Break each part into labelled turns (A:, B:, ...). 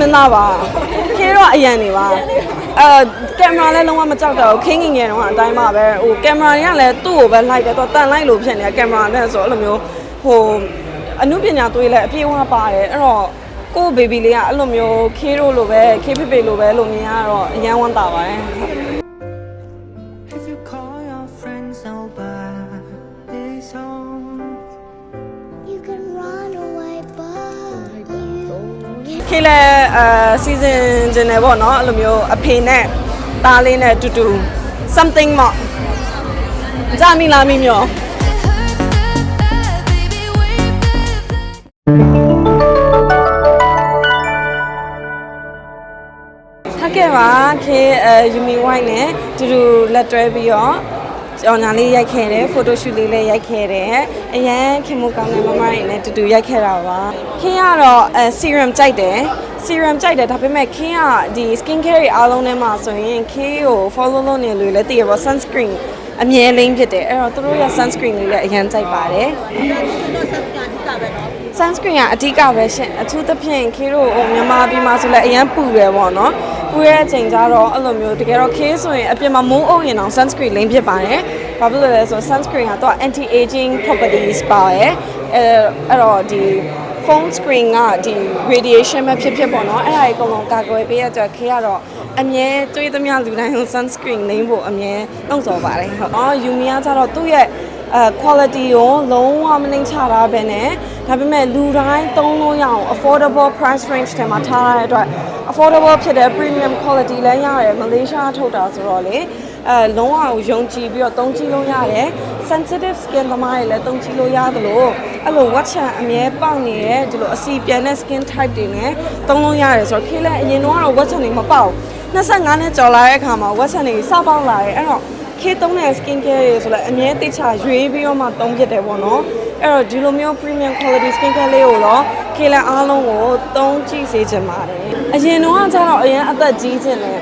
A: မင်းသားပါခေတော့အရန်နေပါအဲကင်မရာလည်းလုံးဝမကြောက်တော့ဘူးခင်းငင်ငယ်တော့အတိုင်းပါပဲဟိုကင်မရာတွေကလည်းသူ့ကိုပဲလိုက်တယ်တော့တန်လိုက်လို့ဖြစ်နေတာကင်မရာနဲ့ဆိုအဲ့လိုမျိုးဟိုအမှုပညာသွေးလည်းအပြည့်အဝပါတယ်အဲ့တော့ကိုဘေဘီလေးကအဲ့လိုမျိုးခေးတို့လိုပဲခေးဖေဖေလိုပဲလို့မြင်ရတော့အရန်ဝမ်းသာပါတယ် ခေးလဲအဲစီဇန်ကျင်တယ်ပေါ့နော်အဲ့လိုမျိုးအဖေနဲ့သားလေးနဲ့တူတူ something မော့ကြမိလားမိမျောထားခဲ့ပါခေအဲယူမီဝိုင်းနဲ့တူတူလက်တွဲပြီးတော့ ကြောင်ညာလေးရိုက်ခဲ့တယ်ဖိုတိုရှူလေးလည်းရိုက်ခဲ့တယ်အရန်ခင်မကောင်းတဲ့မမတွေနဲ့တူတူရိုက်ခဲ့တာပါခင်ကတော့အဲ serum ကြိုက်တယ် serum ကြိုက်တယ်ဒါပေမဲ့ခင်ကဒီ skin care တွေအားလုံးထဲမှာဆိုရင်ခေကို follow လုပ်နေလို့လည်းတည်ရပါ sunscreen အမြဲလိမ့်ဖြစ်တယ်အဲ့တော့သူတို့ရဲ့ sunscreen လေးလည်းအရန်ကြိုက်ပါတယ် sunscreen ကအဓိကပဲရှင်အထူးသဖြင့်ခေတို့ဟိုမြန်မာပြည်မှာဆိုလည်းအရန်ပူတယ်ပေါ့နော် ပူရတဲ့အချိန်ကျတော့အဲ့လိုမျိုးတကယ်တော့ခေဆိုရင်အပြင်မှာမိုးအုပ်ရင်တော့ sunscreen လိမ့်ဖြစ်ပါတယ်ဘာဖြစ်လို့လဲဆိုတော့ sunscreen ကတော့ anti aging properties ပါတယ်အဲအဲ့တော့ဒီ phone screen ကဒီ radiation ပဲဖြစ်ဖြစ်ပေါ့နော်အဲ့ဒါကြီးအကုန်လုံးကာကွယ်ပေးရကြခေကတော့အမြဲတွေးသမျှလူတိုင်းကို sunscreen လိမ့်ဖို့အမြဲနှုတ်ဆော်ပါတယ်ဟုတ်အော် Yumi ကကျတော့သူ့ရဲ့ အဲ quality ကိုလုံးဝမနှိမ်ချတာပဲနဲ့ဒါပေမဲ့လူတိုင်းသုံးလို့ရအောင် affordable price range ထဲမှာထားရတဲ့အတွက် affordable ဖြစ်တဲ့ premium quality လည်းရတယ်မလေးရှားထုတ်တာဆိုတော့လေအဲလုံးဝကိုယုံကြည်ပြီးတော့သုံးကြည့်လို့ရတယ် sensitive skin သမားတွေလည်းသုံးကြည့်လို့ရတယ်လို့အဲ့လို watch အမြဲပေါက်နေတဲ့ဒီလိုအစီပြန်တဲ့ skin type တွေနဲ့သုံးလို့ရတယ်ဆိုတော့ခေးလဲအရင်တော့ကတော့ watch တွေမပေါက်25နှစ်ကျော်လာတဲ့အခါမှာ watch တွေစပေါက်လာတယ်အဲ့တော့ ခေတ်သုံးတဲ့ skin care တွေဆိုလည်းအမြဲတိတ်ချရွေးပြီးတော့မှသုံးဖြစ်တယ်ပေါ့နော်အဲ့တော့ဒီလိုမျိုး premium quality skin care လေးကိုတော့ခေတ်လန်အားလုံးကိုသုံးကြည့်စေချင်ပါတယ်အရင်တော့ကကျတော့အရင်အသက်ကြီးခြင်းတယ်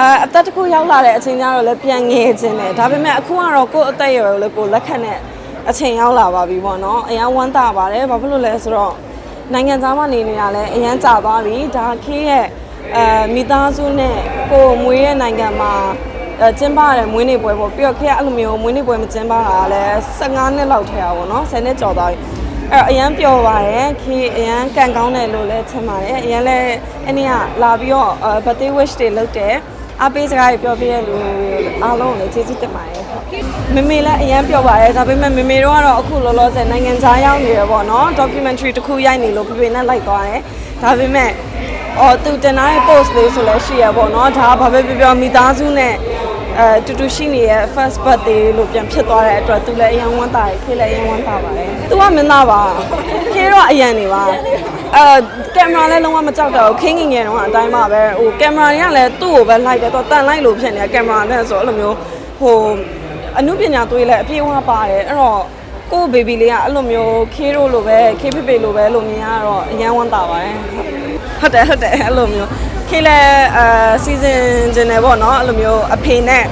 A: အဲအသက်တစ်ခုရောက်လာတဲ့အချိန်ကျတော့လည်းပြန်ငယ်ခြင်းတယ်ဒါပေမဲ့အခုကတော့ကိုယ့်အသက်အရွယ်ကိုလည်းကိုယ်လက်ခံတဲ့အချိန်ရောက်လာပါပြီပေါ့နော်အရန်ဝမ်းသာပါတယ်ဘာဖြစ်လို့လဲဆိုတော့နိုင်ငံသားမနေနေတာလည်းအရန်ကြာသွားပြီဒါခေတ်ရဲ့အဲမိသားစုနဲ့ကိုယ်မွေးရဲ့နိုင်ငံမှာအဲ ကျင်းပရတယ်မွေးနေ့ပွဲပေါ့ပြီးတော့ခေကအဲ့လိုမျိုးမွေးနေ့ပွဲမကျင်းပတာကလည်း15နှစ်လောက်ထဲတာပေါ့နော်10နှစ်ကျော်သွားပြီအဲ့တော့အရန်ပျော်ပါတယ်ခေအရန်ကန်ကောင်းတယ်လို့လည်းထင်ပါတယ်အရန်လည်းအနည်းကလာပြီးတော့ birthday wish တွေလုပ်တယ်အပေးစကားတွေပြောပြရလို့အားလုံးကိုလည်းကျေးဇူးတင်ပါတယ်မမေလည်းအရန်ပျော်ပါတယ်ဒါပေမဲ့မမေတို့ကတော့အခုလောလောဆယ်နိုင်ငံခြားရောက်နေရပေါ့နော် documentary တစ်ခုရိုက်နေလို့ပြပြနဲ့လိုက်သွားတယ်ဒါပေမဲ့အော်သူတင်ထားတဲ့ post လေးဆိုလည်းရှိရပေါ့နော်ဒါကဘာပဲပြောပြောမိသားစုနဲ့ အဲတူတူရှိနေတဲ့ first birthday လို့ပြန်ဖြစ်သွားတဲ့အတွက်သူလည်းအရင်ဝမ်းသာတယ်ခေလည်းအရင်ဝမ်းသာပါတယ်။ तू ကမင်းသားပါ။ခေတော့အရင်နေပါ။အဲကင်မရာလည်းလုံးဝမကြောက်တော့ဘူးခင်းငင်ငယ်တော့အတိုင်းပါပဲ။ဟိုကင်မရာတွေကလည်းသူ့ကိုပဲလိုက်တယ်တော့တန်လိုက်လို့ဖြစ်နေတာကင်မရာနဲ့ဆိုအဲ့လိုမျိုးဟိုအမှုပညာသွေးလည်းအပြည့်အဝပါတယ်အဲ့တော့ကိုဘေဘီလေးကအဲ့လိုမျိုးခေတို့လိုပဲခေဖေဖေလိုပဲလို့မြင်ရတော့အရင်ဝမ်းသာပါတယ်။ဟုတ်တယ်ဟုတ်တယ်အဲ့လိုမျိုး ခေလဲအဲစီဇန်ကျင်တယ်ပေါ့နော်အဲ့လိုမျိုးအဖေနဲ့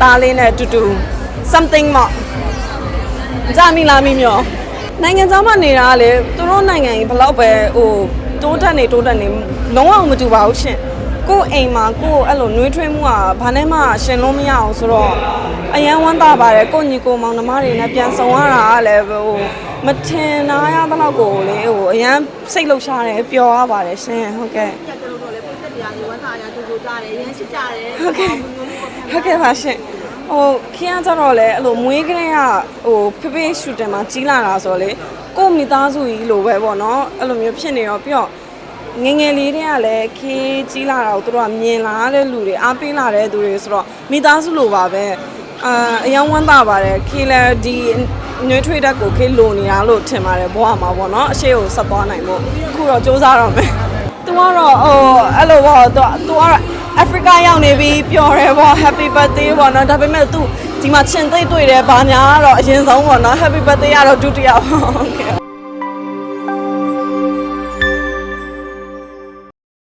A: သားလေးနဲ့တူတူ something မော့ကြမိလားမိမျောနိုင်ငံသားမှနေတာကလေသူတို့နိုင်ငံကြီးဘယ်လောက်ပဲဟိုတိုးတက်နေတိုးတက်နေလုံးဝမတူပါဘူးရှင်ကိုယ့်အိမ်မှာကိုယ့်အဲ့လိုနှွေးထွေးမှုကဘာနဲ့မှရှင်လို့မရအောင်ဆိုတော့အယံဝမ်းသာပါတယ်ကိုယ့်ညီကိုမောင်နှမတွေနဲ့ပြန်ဆောင်ရတာကလည်းဟိုမထင်နာရတဲ့လောက်ကိုလေဟိုအယံစိတ်လှုပ်ရှားတယ်ပျော်ရပါတယ်ရှင်ဟုတ်ကဲ့
B: ကျ တော့တော့လေပုံသက်တရားလေးဝမ်းသာရတူတူကြတယ်ရမ်းရှိကြတယ်
A: ဟုတ်ကဲ့ဟုတ်ကဲ့ပါရှင်ဟိုခင်းရကြတော့လေအဲ့လိုမွေးကလေးကဟိုဖေဖေရှူတယ်မှာကြီးလာတာဆိုတော့လေကိုယ့်မိသားစုကြီးလိုပဲပေါ့နော်အဲ့လိုမျိုးဖြစ်နေတော့ပြီးတော့ငယ်ငယ်လေးတွေကလည်းခေးကြီးလာတာကိုသူတို့ကမြင်လာတဲ့လူတွေအားပေးလာတဲ့သူတွေဆိုတော့မိသားစုလိုပါပဲအာအယောင်ဝမ်းသာပါတယ်ခေးလည်းဒီနွေးထွေးတက်ကိုခေးလိုနေတာလို့ထင်ပါတယ်ဘဝမှာပေါ့နော်အရှိကိုဆက်သွားနိုင်ဖို့အခုတော့စူးစမ်းတော့မယ် သူကတော့ဟိုအဲ့လိုပေါ့သူသူကတော့ Africa ရောက်နေပြီပျော်တယ်ပေါ့ Happy birthday ပေါ့နော်ဒါပေမဲ့သူဒီမှာချင်သိပ်တွေ့တယ်ဘာညာကတော့အရင်ဆုံးပေါ့နော် Happy birthday ကတော့ဒုတိယပေါ့ဟုတ်ကဲ့